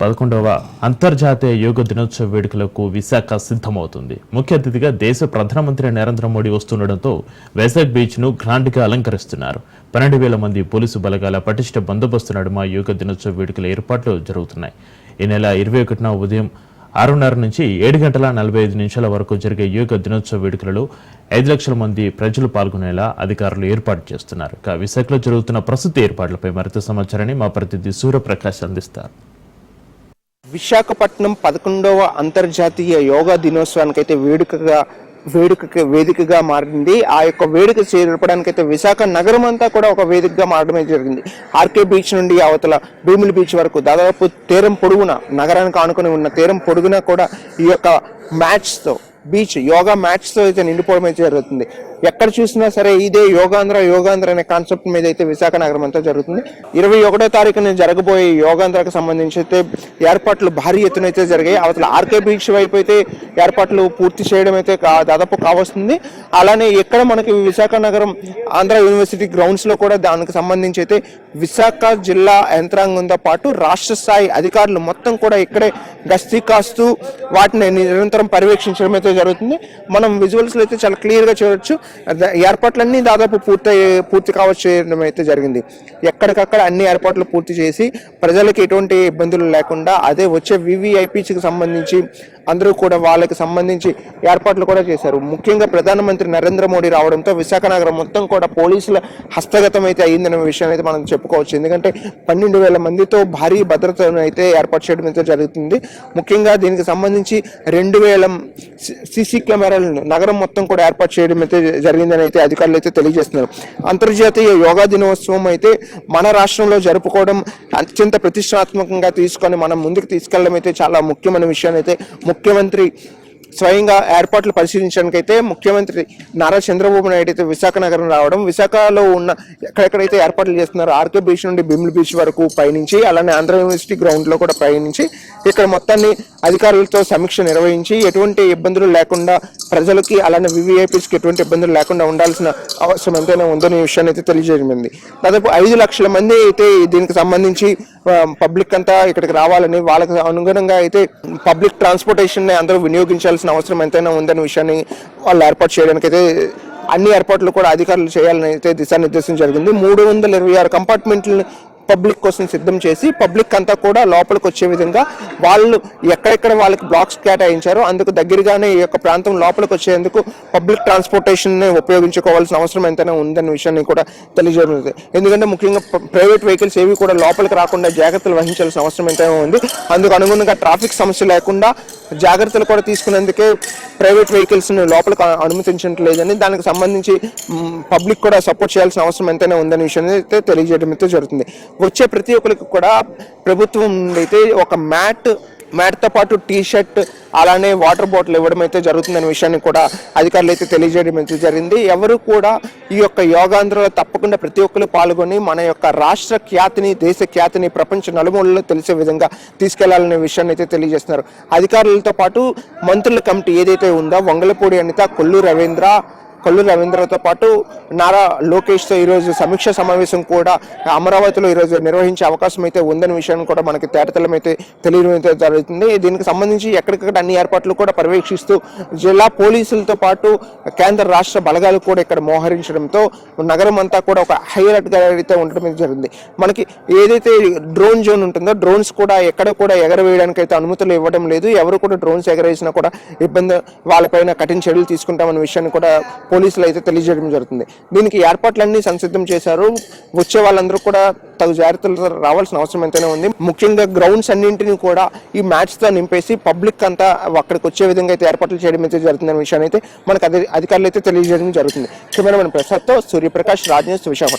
పదకొండవ అంతర్జాతీయ యోగ దినోత్సవ వేడుకలకు విశాఖ సిద్ధమవుతుంది. ముఖ్య అతిథిగా దేశ ప్రధానమంత్రి నరేంద్ర మోడీ వస్తుండటంతో వైజాగ్ బీచ్ను గ్రాండ్గా అలంకరిస్తున్నారు. పన్నెండు వేల మంది పోలీసు బలగాల పటిష్ట బందోబస్తు నడుమ యోగ దినోత్సవ వేడుకల ఏర్పాట్లు జరుగుతున్నాయి. ఈ నెల ఇరవై ఒకటిన ఉదయం ఆరున్నర నుంచి ఏడు గంటల నలభై ఐదు నిమిషాల వరకు జరిగే యోగ దినోత్సవ వేడుకలలో ఐదు లక్షల మంది ప్రజలు పాల్గొనేలా అధికారులు ఏర్పాటు చేస్తున్నారు. ఇక విశాఖలో జరుగుతున్న ప్రస్తుత ఏర్పాట్లపై మరింత సమాచారాన్ని మా ప్రతినిధి సూర్యప్రకాష్ అందిస్తారు. విశాఖపట్నం పదకొండవ అంతర్జాతీయ యోగా దినోత్సవానికి అయితే వేడుకగా వేడుకకి వేదికగా మారింది. ఆ యొక్క వేడుక చేరపడానికైతే అయితే విశాఖ నగరం అంతా కూడా ఒక వేదికగా మారడమే జరిగింది. ఆర్కే బీచ్ నుండి అవతల భీముల బీచ్ వరకు దాదాపు తీరం పొడుగున నగరానికి ఆనుకుని ఉన్న తీరం పొడుగున కూడా ఈ యొక్క మ్యాచ్తో బీచ్ యోగా మ్యాచ్తో అయితే నిండిపోవడం అయితే జరుగుతుంది. ఎక్కడ చూసినా సరే ఇదే యోగాంధ్ర యోగాంధ్ర అనే కాన్సెప్ట్ మీద అయితే విశాఖ నగరం అంతా జరుగుతుంది. ఇరవై ఒకటో తారీఖున జరగబోయే యోగాంధ్రకు సంబంధించి అయితే ఏర్పాట్లు భారీ ఎత్తున అయితే జరిగాయి. అవతల ఆర్కే బీచ్ వైపు అయితే ఏర్పాట్లు పూర్తి చేయడం అయితే కా- దాదాపు కావస్తుంది. అలానే ఇక్కడ మనకి విశాఖ నగరం ఆంధ్ర యూనివర్సిటీ గ్రౌండ్స్లో కూడా దానికి సంబంధించి అయితే విశాఖ జిల్లా యంత్రాంగంతో పాటు రాష్ట్ర స్థాయి అధికారులు మొత్తం కూడా ఇక్కడే గస్తీ కాస్తూ వాటిని నిరంతరం పర్యవేక్షించడం అయితే జరుగుతుంది. మనం విజువల్స్లో అయితే చాలా క్లియర్గా చూడొచ్చు. ఏర్పాట్లన్నీ దాదాపు పూర్తి పూర్తి కావచ్చు చేయడం అయితే జరిగింది. ఎక్కడికక్కడ అన్ని ఏర్పాట్లు పూర్తి చేసి ప్రజలకు ఎటువంటి ఇబ్బందులు లేకుండా అదే వచ్చే వివిఐపీకి సంబంధించి అందరూ కూడా వాళ్ళకి సంబంధించి ఏర్పాట్లు కూడా చేశారు. ముఖ్యంగా ప్రధానమంత్రి నరేంద్ర మోడీ రావడంతో విశాఖ నగరం మొత్తం కూడా పోలీసుల హస్తగతం అయితే అయిందనే విషయాన్ని అయితే మనం చెప్పుకోవచ్చు. ఎందుకంటే పన్నెండు వేల మందితో భారీ భద్రతను అయితే ఏర్పాటు చేయడం అయితే జరుగుతుంది. ముఖ్యంగా దీనికి సంబంధించి రెండు వేల సీసీ కెమెరాలను నగరం మొత్తం కూడా ఏర్పాటు చేయడం అయితే జరిగిందని అయితే అధికారులు అయితే తెలియజేస్తున్నారు. అంతర్జాతీయ యోగా దినోత్సవం అయితే మన రాష్ట్రంలో జరుపుకోవడం అత్యంత ప్రతిష్టాత్మకంగా తీసుకొని మనం ముందుకు తీసుకెళ్ళడం అయితే చాలా ముఖ్యమైన విషయాన్ని అయితే ముఖ్యమంత్రి స్వయంగా ఏర్పాట్లు పరిశీలించడానికి అయితే ముఖ్యమంత్రి నారా చంద్రబాబు నాయుడు అయితే విశాఖ నగరం రావడం విశాఖలో ఉన్న ఎక్కడెక్కడైతే ఏర్పాట్లు చేస్తున్నారో ఆర్కే బీచ్ నుండి బిమ్ల్ బీచ్ వరకు పయనించి అలానే ఆంధ్ర యూనివర్సిటీ గ్రౌండ్లో కూడా పయనించి ఇక్కడ మొత్తాన్ని అధికారులతో సమీక్ష నిర్వహించి ఎటువంటి ఇబ్బందులు లేకుండా ప్రజలకి అలానే వివిఐపీస్కి ఎటువంటి ఇబ్బందులు లేకుండా ఉండాల్సిన అవసరం ఎంతైనా ఉందనే విషయాన్ని అయితే తెలియజేయమంది దాదాపు ఐదు లక్షల మంది అయితే దీనికి సంబంధించి పబ్లిక్ అంతా ఇక్కడికి రావాలని వాళ్ళకి అనుగుణంగా అయితే పబ్లిక్ ట్రాన్స్పోర్టేషన్ అందరూ వినియోగించాలి వినియోగించాల్సిన అవసరం ఎంతైనా ఉందనే విషయాన్ని వాళ్ళు ఏర్పాటు చేయడానికి అయితే అన్ని ఏర్పాట్లు కూడా అధికారులు చేయాలని అయితే దిశానిర్దేశం జరిగింది. మూడు వందల ఇరవై ఆరు కంపార్ట్మెంట్లని పబ్లిక్ కోసం సిద్ధం చేసి పబ్లిక్ అంతా కూడా లోపలికి వచ్చే విధంగా వాళ్ళు ఎక్కడెక్కడ వాళ్ళకి బ్లాక్స్ కేటాయించారో అందుకు దగ్గరగానే ఈ యొక్క ప్రాంతం లోపలికి వచ్చేందుకు పబ్లిక్ ట్రాన్స్పోర్టేషన్ని ఉపయోగించుకోవాల్సిన అవసరం ఎంతైనా ఉందన్న విషయాన్ని కూడా తెలియజేయడం ఎందుకంటే ముఖ్యంగా ప్రైవేట్ వెహికల్స్ ఏవి కూడా లోపలికి రాకుండా జాగ్రత్తలు వహించాల్సిన అవసరం ఎంతైనా ఉంది. అందుకు అనుగుణంగా ట్రాఫిక్ సమస్య లేకుండా జాగ్రత్తలు కూడా తీసుకునేందుకే ప్రైవేట్ వెహికల్స్ను లోపలికి అనుమతించట్లేదని దానికి సంబంధించి పబ్లిక్ కూడా సపోర్ట్ చేయాల్సిన అవసరం ఎంతైనా ఉందనే విషయాన్ని అయితే తెలియజేయడం అయితే జరుగుతుంది. వచ్చే ప్రతి ఒక్కరికి కూడా ప్రభుత్వం అయితే ఒక మ్యాట్ మ్యాట్తో పాటు టీ షర్ట్ అలానే వాటర్ బాటిల్ ఇవ్వడం అయితే జరుగుతుందనే విషయాన్ని కూడా అధికారులు అయితే తెలియజేయడం అయితే జరిగింది. ఎవరు కూడా ఈ యొక్క యోగాంధ్రలో తప్పకుండా ప్రతి ఒక్కరు పాల్గొని మన యొక్క రాష్ట్ర ఖ్యాతిని దేశ ఖ్యాతిని ప్రపంచ నలుమూలలో తెలిసే విధంగా తీసుకెళ్ళాలనే విషయాన్ని అయితే తెలియజేస్తున్నారు. అధికారులతో పాటు మంత్రుల కమిటీ ఏదైతే ఉందో వంగలపూడి అనిత కొల్లు రవీంద్ర కొల్లు రవీంద్రతో పాటు నారా లోకేష్తో ఈరోజు సమీక్ష సమావేశం కూడా అమరావతిలో ఈరోజు నిర్వహించే అవకాశం అయితే ఉందని విషయాన్ని కూడా మనకి తేటతలం అయితే తెలియడం అయితే జరుగుతుంది. దీనికి సంబంధించి ఎక్కడికక్కడ అన్ని ఏర్పాట్లు కూడా పర్యవేక్షిస్తూ జిల్లా పోలీసులతో పాటు కేంద్ర రాష్ట్ర బలగాలు కూడా ఇక్కడ మోహరించడంతో నగరం అంతా కూడా ఒక హైలైట్గా అయితే ఉండడం జరిగింది. మనకి ఏదైతే డ్రోన్ జోన్ ఉంటుందో డ్రోన్స్ కూడా ఎక్కడ కూడా ఎగరవేయడానికి అయితే అనుమతులు ఇవ్వడం లేదు. ఎవరు కూడా డ్రోన్స్ ఎగరేసినా కూడా ఇబ్బంది వాళ్ళపైన కఠిన చర్యలు తీసుకుంటామన్న విషయాన్ని కూడా పోలీసులు అయితే తెలియజేయడం జరుగుతుంది. దీనికి ఏర్పాట్లన్నీ సంసిద్ధం చేశారు. వచ్చే వాళ్ళందరూ కూడా తగు జాగ్రత్తలు రావాల్సిన అవసరం ఎంతైనా ఉంది. ముఖ్యంగా గ్రౌండ్స్ అన్నింటినీ కూడా ఈ మ్యాచ్తో నింపేసి పబ్లిక్ అంతా అక్కడికి వచ్చే విధంగా అయితే ఏర్పాట్లు చేయడం అయితే జరుగుతుందనే విషయాన్ని అయితే మనకు అధికారులు అయితే తెలియజేయడం జరుగుతుంది. కెమెరామెన్ ప్రసాద్తో సూర్యప్రకాష్ రాజ్ న్యూస్ విశాఖపట్నం.